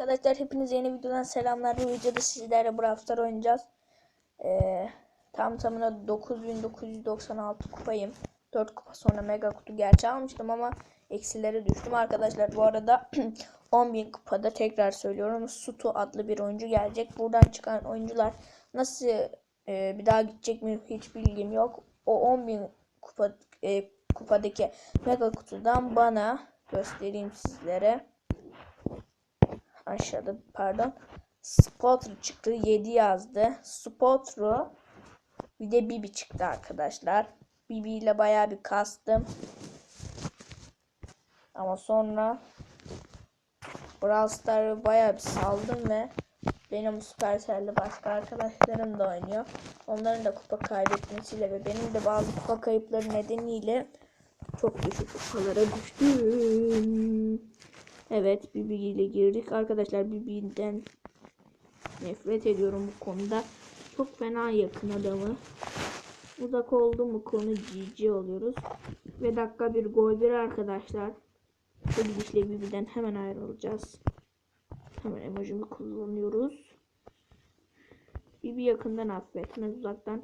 Arkadaşlar hepinize yeni videodan selamlar. Bu videoda sizlerle Brawl Stars oynayacağız. Ee, tam tamına 9996 kupayım. 4 kupa sonra mega kutu gerçi almıştım ama eksilere düştüm arkadaşlar. Bu arada 10.000 kupada tekrar söylüyorum. Sutu adlı bir oyuncu gelecek. Buradan çıkan oyuncular nasıl e, bir daha gidecek mi hiç bilgim yok. O 10.000 kupa e, kupadaki mega kutudan bana göstereyim sizlere aşağıda pardon. Spotru çıktı. 7 yazdı. Spotru bir de Bibi çıktı arkadaşlar. Bibi ile bayağı bir kastım. Ama sonra Brawl Stars'ı bayağı bir saldım ve benim Supercell'de başka arkadaşlarım da oynuyor. Onların da kupa kaybetmesiyle ve benim de bazı kupa kayıpları nedeniyle çok düşük kupalara düştüm. Evet Bibi ile girdik. Arkadaşlar Bibi'den nefret ediyorum bu konuda. Çok fena yakın adamı. Uzak oldu mu konu GG oluyoruz. Ve dakika bir gol bir arkadaşlar. Bu gidişle Bibi'den hemen ayrılacağız. Hemen emojimi kullanıyoruz. Bibi yakından affetmez uzaktan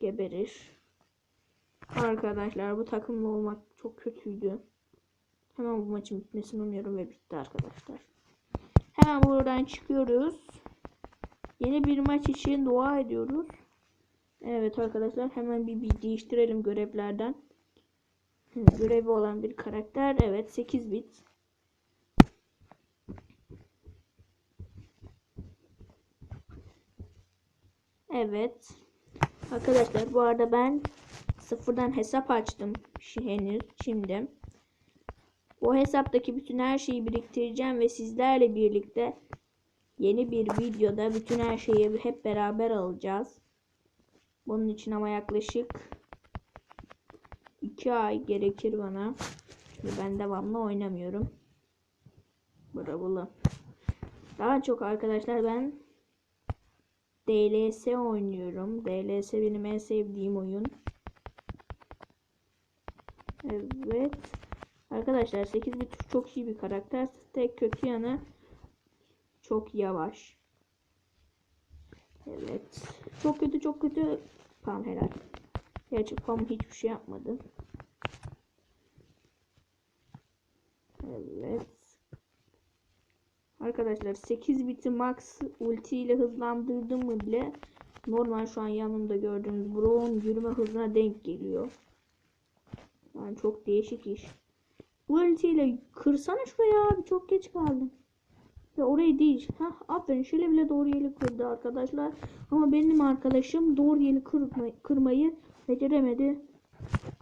geberir. Arkadaşlar bu takımla olmak çok kötüydü. Hemen bu maçın bitmesini umuyorum ve bitti arkadaşlar. Hemen buradan çıkıyoruz. Yeni bir maç için dua ediyoruz. Evet arkadaşlar hemen bir, bir değiştirelim görevlerden. Görevi olan bir karakter. Evet 8 bit. Evet. Arkadaşlar bu arada ben sıfırdan hesap açtım henüz şimdi. Bu hesaptaki bütün her şeyi biriktireceğim ve sizlerle birlikte yeni bir videoda bütün her şeyi hep beraber alacağız. Bunun için ama yaklaşık 2 ay gerekir bana. Şimdi ben devamlı oynamıyorum. Bravo. Daha çok arkadaşlar ben DLS oynuyorum. DLS benim en sevdiğim oyun. Evet. Arkadaşlar 8 bit çok iyi bir karakter. Tek kötü yanı çok yavaş. Evet. Çok kötü çok kötü. Pam helal. Gerçi Pam hiçbir şey yapmadı. Evet. Arkadaşlar 8 biti max ulti ile hızlandırdım mı bile normal şu an yanımda gördüğünüz Brown yürüme hızına denk geliyor. Yani çok değişik iş. Bu ultiyle kırsana şuraya abi çok geç kaldın. Ve orayı değil. Hah aferin şöyle bile doğru yeri kırdı arkadaşlar. Ama benim arkadaşım doğru yeri kırma, kırmayı beceremedi.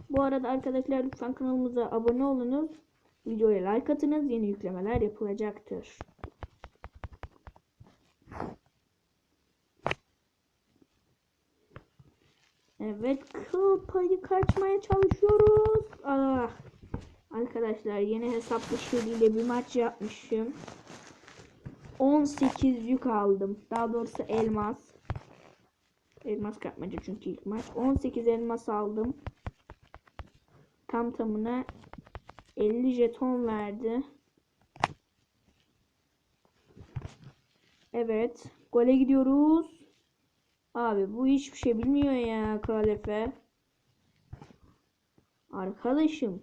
Bu arada arkadaşlar lütfen kanalımıza abone olunuz. Videoya like atınız. Yeni yüklemeler yapılacaktır. Evet kıl payı kaçmaya çalışıyoruz. Ah. Arkadaşlar yeni hesaplı şeriyle bir maç yapmışım. 18 yük aldım. Daha doğrusu elmas. Elmas kapmaca çünkü ilk maç. 18 elmas aldım. Tam tamına 50 jeton verdi. Evet. Gole gidiyoruz. Abi bu hiçbir şey bilmiyor ya Kral Efe. Arkadaşım.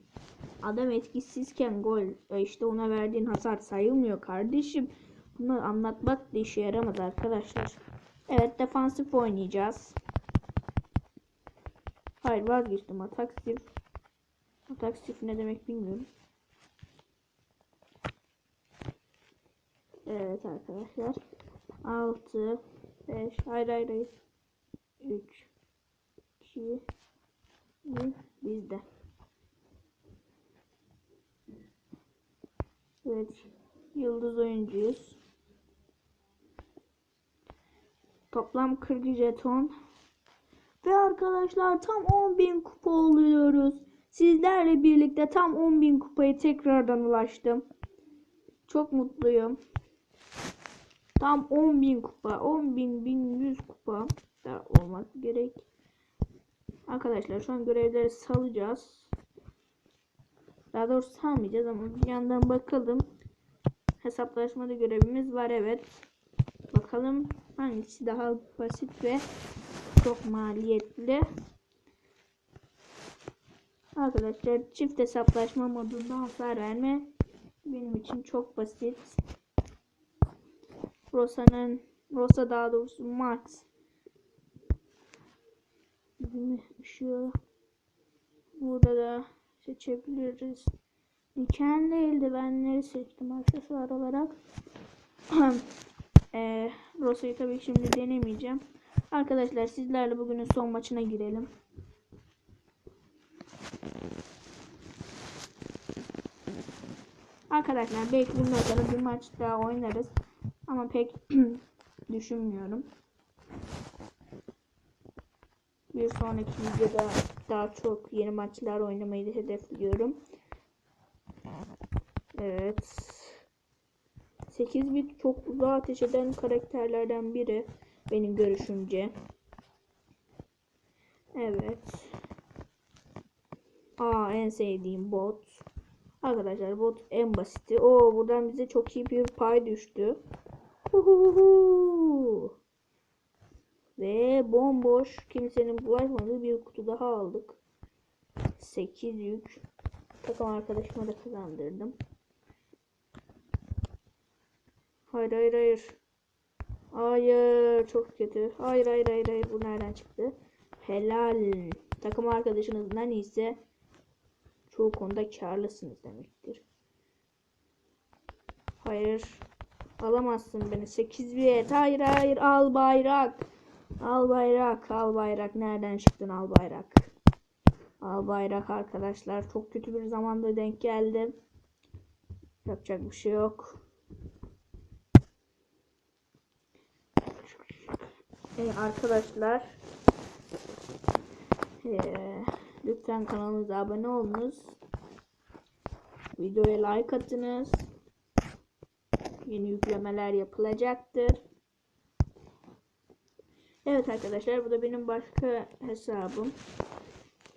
Adam etkisizken gol. E işte ona verdiğin hasar sayılmıyor kardeşim. Bunu anlatmak da işe yaramaz arkadaşlar. Evet defansif oynayacağız. Hayır vazgeçtim ataksif. Ataksif ne demek bilmiyorum. Evet arkadaşlar. 6 5 hayır hayır hayır. 3 2 1 bizde. Evet. Yıldız oyuncuyuz. Toplam 40 jeton. Ve arkadaşlar tam 10.000 kupa oluyoruz. Sizlerle birlikte tam 10.000 kupayı tekrardan ulaştım. Çok mutluyum. Tam 10.000 kupa. 10.100 kupa da olmak gerek. Arkadaşlar şu an görevleri salacağız. Daha doğrusu salmayacağız ama bir yandan bakalım. hesaplaşmada görevimiz var evet. Bakalım hangisi daha basit ve çok maliyetli. Arkadaşlar çift hesaplaşma modunda hasar verme benim için çok basit. Rosa'nın Rosa daha doğrusu Max ışığı burada da seçebiliriz. Dikenli eldivenleri seçtim aksesuar olarak. e, Rosa'yı tabii şimdi denemeyeceğim. Arkadaşlar sizlerle bugünün son maçına girelim. Arkadaşlar belki bundan sonra bir maç daha oynarız. Ama pek düşünmüyorum. Bir sonraki videoda daha çok yeni maçlar oynamayı hedefliyorum. Evet. 8 bit çok uzağa ateş eden karakterlerden biri benim görüşümce. Evet. Aa en sevdiğim bot. Arkadaşlar bot en basiti. O buradan bize çok iyi bir pay düştü. Huhuhu. Ve bomboş kimsenin bulaşmadığı bir kutu daha aldık. 8 yük. Takım arkadaşıma da kazandırdım. Hayır hayır hayır. Hayır çok kötü. Hayır hayır hayır hayır bu nereden çıktı? Helal. Takım arkadaşınızdan ise çoğu konuda karlısınız demektir. Hayır. Alamazsın beni. 8 bit. Hayır hayır al bayrak. Al bayrak. Al bayrak. Nereden çıktın al bayrak? Al bayrak arkadaşlar. Çok kötü bir zamanda denk geldim. Yapacak bir şey yok. Ee, arkadaşlar ee, lütfen kanalımıza abone olunuz. Videoya like atınız. Yeni yüklemeler yapılacaktır. Evet arkadaşlar bu da benim başka hesabım.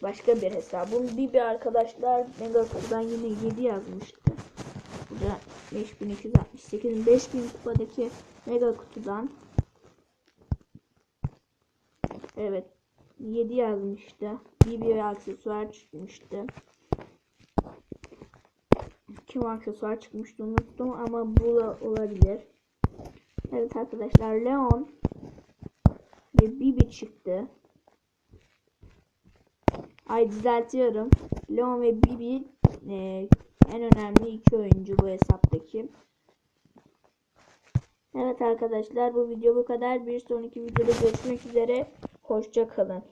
Başka bir hesabım. Bir bir arkadaşlar Megaku'dan yine 7 yazmıştı. Burada 5268 5000 kupadaki Mega kutudan Evet 7 yazmıştı. Bir bir aksesuar çıkmıştı. Kim aksesuar çıkmıştı unuttum ama bu da olabilir. Evet arkadaşlar Leon ve Bibi çıktı. Ay düzeltiyorum. Leon ve Bibi e, en önemli iki oyuncu bu hesaptaki. Evet arkadaşlar bu video bu kadar. Bir sonraki videoda görüşmek üzere. Hoşça kalın.